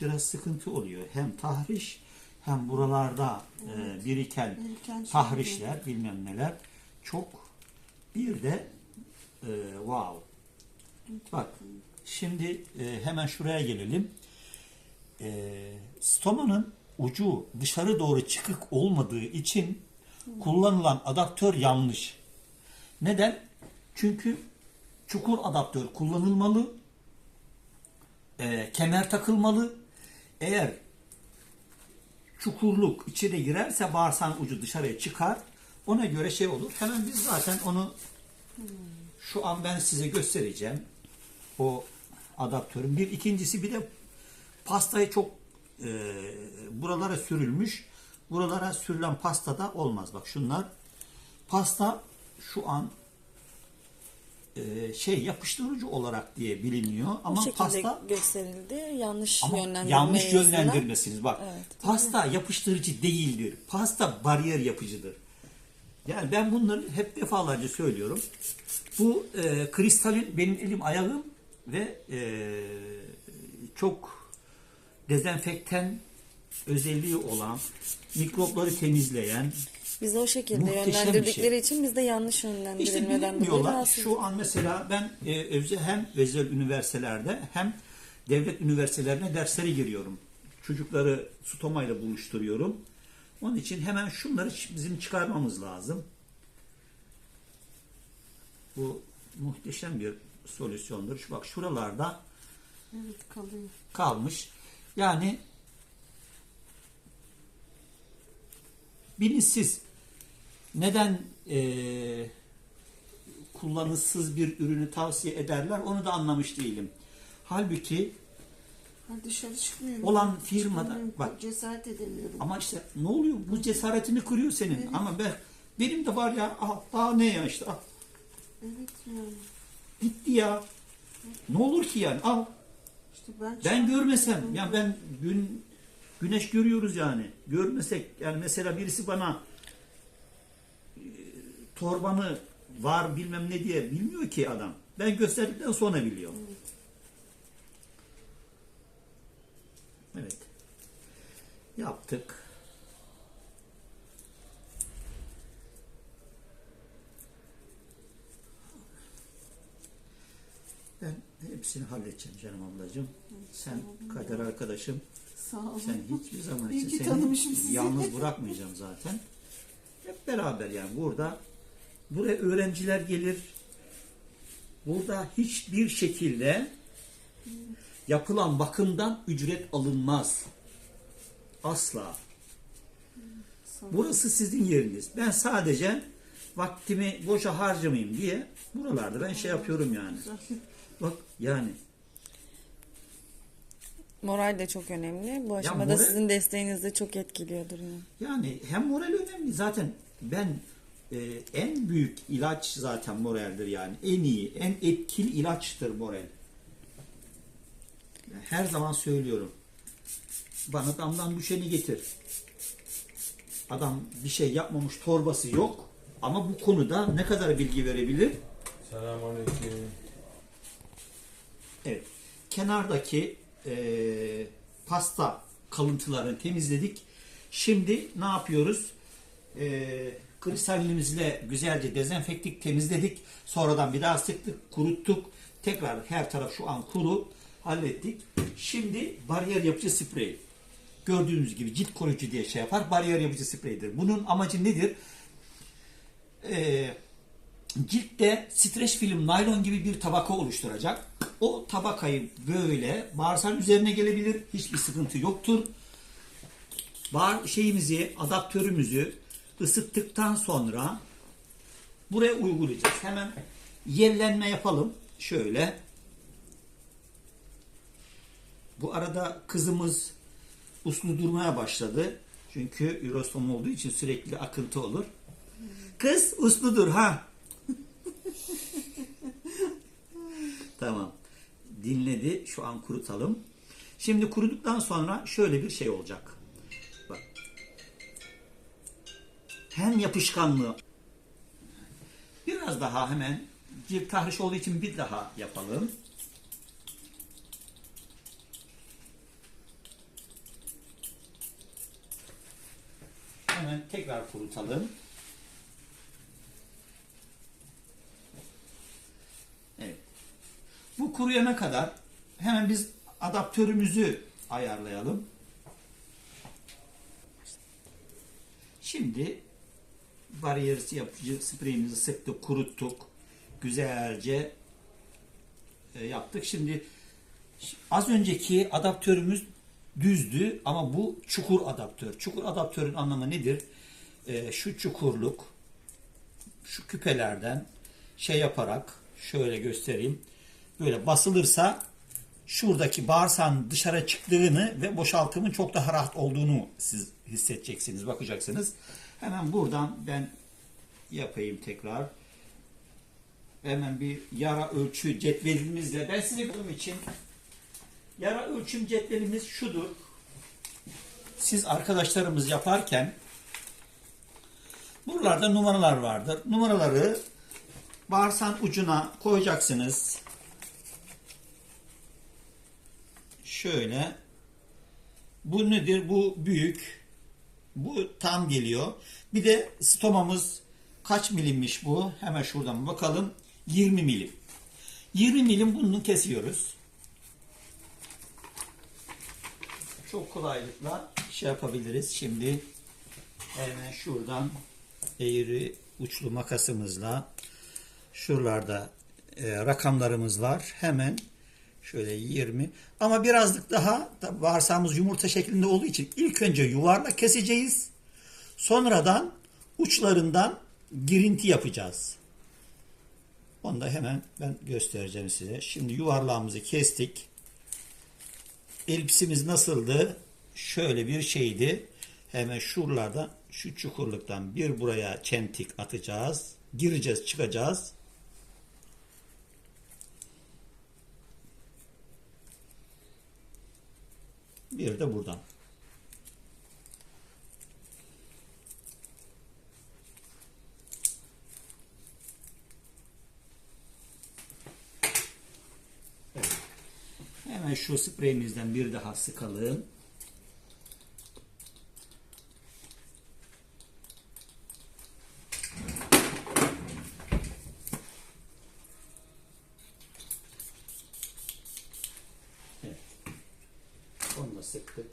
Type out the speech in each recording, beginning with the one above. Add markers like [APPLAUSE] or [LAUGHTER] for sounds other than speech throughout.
biraz sıkıntı oluyor. Hem tahriş hem buralarda e, biriken Biriken şey tahrişler bilmem neler çok bir de e, wow. Bak şimdi e, hemen şuraya gelelim. E, stomanın ucu dışarı doğru çıkık olmadığı için kullanılan adaptör yanlış. Neden? Çünkü çukur adaptör kullanılmalı. E, kemer takılmalı. Eğer çukurluk içeri girerse bağırsağın ucu dışarıya çıkar. Ona göre şey olur. Hemen biz zaten onu şu an ben size göstereceğim. O adaptörün. Bir ikincisi bir de pastayı çok e, buralara sürülmüş. Buralara sürülen pasta da olmaz. Bak şunlar pasta şu an e, şey yapıştırıcı olarak diye biliniyor Bu ama şekilde pasta gösterildi. Yanlış ama yönlendirme yanlış yönlendirmesiniz bak. Evet. pasta yapıştırıcı değildir. Pasta bariyer yapıcıdır. Yani ben bunları hep defalarca söylüyorum. Bu e, kristalin benim elim ayağım ve e, çok dezenfektan özelliği olan, mikropları temizleyen, Bizi o şekilde Muhteşem bir yönlendirdikleri şey. için biz de yanlış İşte yönlendirilmeden dolayı bilmiyorlar. rahatsız. Şu an mesela ben e, özel, hem özel üniversitelerde hem devlet üniversitelerine derslere giriyorum. Çocukları stomayla buluşturuyorum. Onun için hemen şunları bizim çıkarmamız lazım. Bu muhteşem bir solüsyondur. Şu bak şuralarda Evet kalıyor. kalmış. Yani bilinçsiz neden eee kullanışsız bir ürünü tavsiye ederler onu da anlamış değilim. Halbuki Ha, dışarı çıkmıyorum. Olan firmada- bak. Cesaret edemiyorum. ama işte ne oluyor bu cesaretini kırıyor senin. Ama ben benim de var ya ah, daha ne ya işte ah, Evet yani. gitti ya. Ne olur ki yani al İşte ben, Ben görmesem, ya ben gün güneş görüyoruz yani. Görmesek, yani mesela birisi bana e, torbanı var bilmem ne diye bilmiyor ki adam. Ben gösterdikten sonra biliyor. Evet. Yaptık. Ben hepsini halledeceğim canım ablacığım. Sen kader arkadaşım. Sağ olun. Sen hiçbir zaman için seni yalnız bırakmayacağım zaten. Hep beraber yani burada buraya öğrenciler gelir. Burada hiçbir şekilde yapılan bakımdan ücret alınmaz. Asla. Burası sizin yeriniz. Ben sadece vaktimi boşa harcamayayım diye buralarda ben şey yapıyorum yani. Bak yani Moral de çok önemli. Bu aşamada moral- sizin desteğiniz de çok etkiliyordur. Yani. Yani hem moral önemli zaten ben e, en büyük ilaç zaten moraldir yani en iyi en etkili ilaçtır moral. Her zaman söylüyorum. Bana damdan düşeni getir. Adam bir şey yapmamış torbası yok ama bu konuda ne kadar bilgi verebilir? Selamünaleyküm. Evet. Kenardaki e, pasta kalıntılarını temizledik. Şimdi ne yapıyoruz? E, kristalinimizle güzelce dezenfektik, temizledik. Sonradan bir daha sıktık, kuruttuk. Tekrar her taraf şu an kuru. Hallettik. Şimdi bariyer yapıcı sprey. Gördüğünüz gibi cilt koruyucu diye şey yapar. Bariyer yapıcı spreydir. Bunun amacı nedir? Eee ciltte streç film naylon gibi bir tabaka oluşturacak. O tabakayı böyle bağırsağın üzerine gelebilir. Hiçbir sıkıntı yoktur. Bağır şeyimizi, adaptörümüzü ısıttıktan sonra buraya uygulayacağız. Hemen yerlenme yapalım. Şöyle. Bu arada kızımız uslu durmaya başladı. Çünkü Eurostom olduğu için sürekli akıntı olur. Kız usludur ha. [LAUGHS] Tamam. Dinledi. Şu an kurutalım. Şimdi kuruduktan sonra şöyle bir şey olacak. hem yapışkanlığı. Biraz daha hemen bir tahriş olduğu için bir daha yapalım. Hemen tekrar kurutalım. Evet. Bu kuruyana kadar hemen biz adaptörümüzü ayarlayalım. Şimdi bariyerisi yapıcı spreyimizi sıktık, kuruttuk. Güzelce e, yaptık. Şimdi az önceki adaptörümüz düzdü ama bu çukur adaptör. Çukur adaptörün anlamı nedir? E, şu çukurluk şu küpelerden şey yaparak şöyle göstereyim. Böyle basılırsa şuradaki bağırsağın dışarı çıktığını ve boşaltımın çok daha rahat olduğunu siz hissedeceksiniz, bakacaksınız. Hemen buradan ben yapayım tekrar. Hemen bir yara ölçü cetvelimizle ben size bunun için yara ölçüm cetvelimiz şudur. Siz arkadaşlarımız yaparken buralarda numaralar vardır. Numaraları bağırsağın ucuna koyacaksınız. Şöyle. Bu nedir? Bu büyük. Bu tam geliyor. Bir de stomamız kaç milimmiş bu? Hemen şuradan bakalım. 20 milim. 20 milim bunu kesiyoruz. Çok kolaylıkla şey yapabiliriz. Şimdi hemen şuradan eğri uçlu makasımızla şuralarda e, rakamlarımız var. Hemen şöyle 20 ama birazcık daha da bağırsağımız yumurta şeklinde olduğu için ilk önce yuvarlak keseceğiz. Sonradan uçlarından girinti yapacağız. Onu da hemen ben göstereceğim size. Şimdi yuvarlağımızı kestik. Elbisimiz nasıldı? Şöyle bir şeydi. Hemen şuralarda şu çukurluktan bir buraya çentik atacağız. Gireceğiz, çıkacağız. Bir de buradan. Evet. Hemen şu spreyimizden bir daha sıkalım. Sıktık.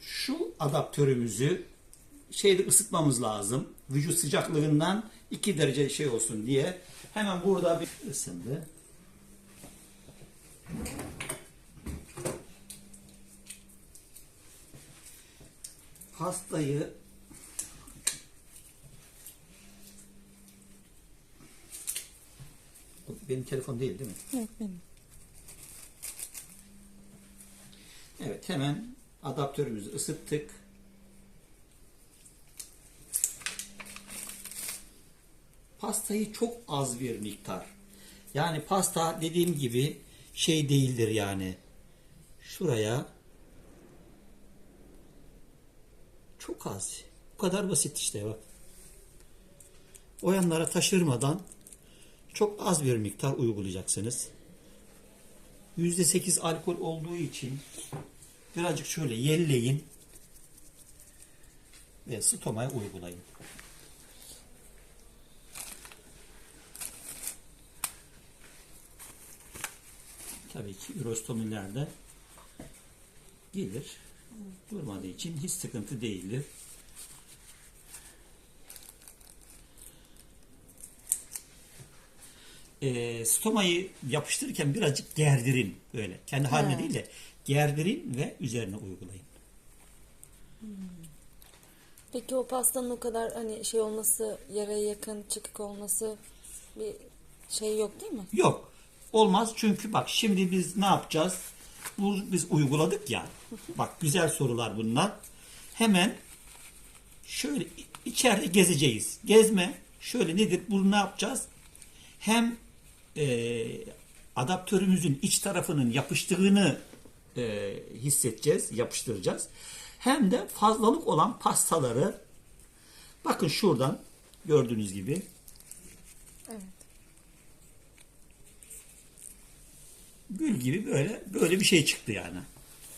Şu adaptörümüzü şeyde ısıtmamız lazım. Vücut sıcaklığından 2 derece şey olsun diye. Hemen burada bir ısındı. Hastayı Bu benim telefon değil değil mi? Evet benim. Evet hemen adaptörümüzü ısıttık. Pastayı çok az bir miktar. Yani pasta dediğim gibi şey değildir yani. Şuraya çok az. Bu kadar basit işte bak. O yanlara taşırmadan çok az bir miktar uygulayacaksınız. %8 alkol olduğu için birazcık şöyle yelleyin ve stomaya uygulayın. Tabii ki ürostomilerde gelir. Durmadığı için hiç sıkıntı değildir. E, stomayı yapıştırırken birazcık gerdirin böyle. Kendi haline Ha. değil de gerdirin ve üzerine uygulayın. Peki o pastanın o kadar hani şey olması, yaraya yakın, çıkık olması bir şey yok değil mi? Yok. Olmaz çünkü bak şimdi biz ne yapacağız? Bu biz uyguladık ya. [LAUGHS] Bak güzel sorular bunlar. Hemen şöyle içeride gezeceğiz. Gezme şöyle nedir? Bunu ne yapacağız? Hem e, adaptörümüzün iç tarafının yapıştığını e, hissedeceğiz, yapıştıracağız. Hem de fazlalık olan pastaları bakın şuradan gördüğünüz gibi Evet. gül gibi böyle böyle bir şey çıktı yani.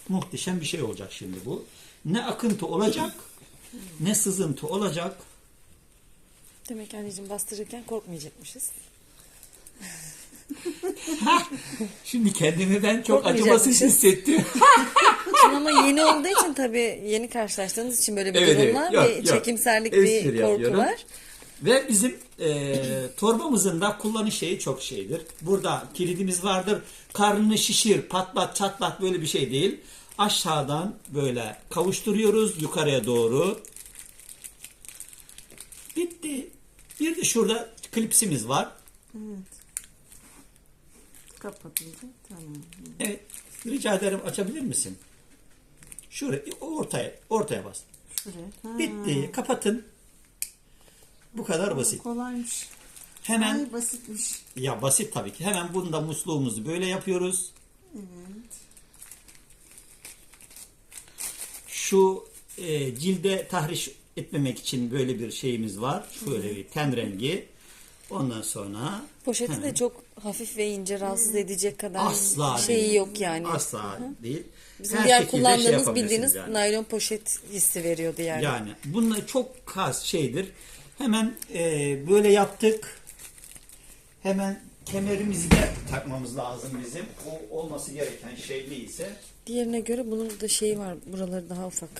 Muhteşem bir şey olacak şimdi bu. Ne akıntı olacak, ne sızıntı olacak. Demek anneciğim bastırırken korkmayacakmışız. [LAUGHS] Şimdi kendimi ben çok acımasız hissettim. Şimdi [LAUGHS] ama yeni olduğu için tabii yeni karşılaştığınız için böyle bir Evet, durum evet. Yok, bir yok. çekimserlik, Espri bir korku yapıyorum. var. Ve bizim e, torbamızın da kullanış şeyi çok şeydir. Burada kilidimiz vardır. Karnını şişir, patlat, çatlat böyle bir şey değil. Aşağıdan böyle kavuşturuyoruz yukarıya doğru. Bitti. Bir de şurada klipsimiz var. Evet. Kapatınca tamam. Evet. Rica ederim açabilir misin? Şuraya ortaya ortaya bas. Şuraya. Ha, Bitti. Kapatın. Bu kadar basit. Kolaymış. Hemen Ay basitmiş. Ya basit tabii ki. Hemen bunda musluğumuzu böyle yapıyoruz. Evet. Şu e, cilde tahriş etmemek için böyle bir şeyimiz var. Şöyle bir ten rengi. Ondan sonra Poşeti hemen- de çok hafif ve ince rahatsız edecek kadar Asla şeyi değil. yok yani. asla değil. Bizim Her diğer şey kullandığımız yapabilirsiniz bildiğiniz yani. naylon poşet hissi veriyordu yani. Yani bunlar çok az şeydir. Hemen e, böyle yaptık. Hemen kemerimizi de takmamız lazım bizim. O olması gereken şey değilse. Diğerine göre bunun da şeyi var. Buraları daha ufak.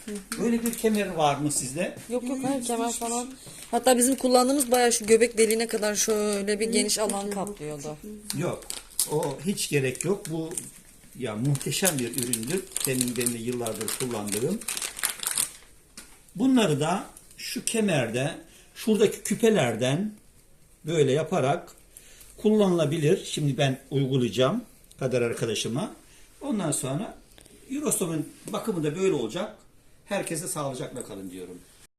Böyle bir kemer var mı sizde? Yok yok hayır kemer falan. Hatta bizim kullandığımız bayağı şu göbek deliğine kadar şöyle bir geniş alan kaplıyordu. Yok. O hiç gerek yok. Bu ya muhteşem bir üründür. Benim benim de yıllardır kullandığım. Bunları da şu kemerde, şuradaki küpelerden böyle yaparak kullanılabilir. Şimdi ben uygulayacağım kader arkadaşıma. Ondan sonra Eurostom'un bakımı da böyle olacak. Herkese sağlıcakla kalın diyorum.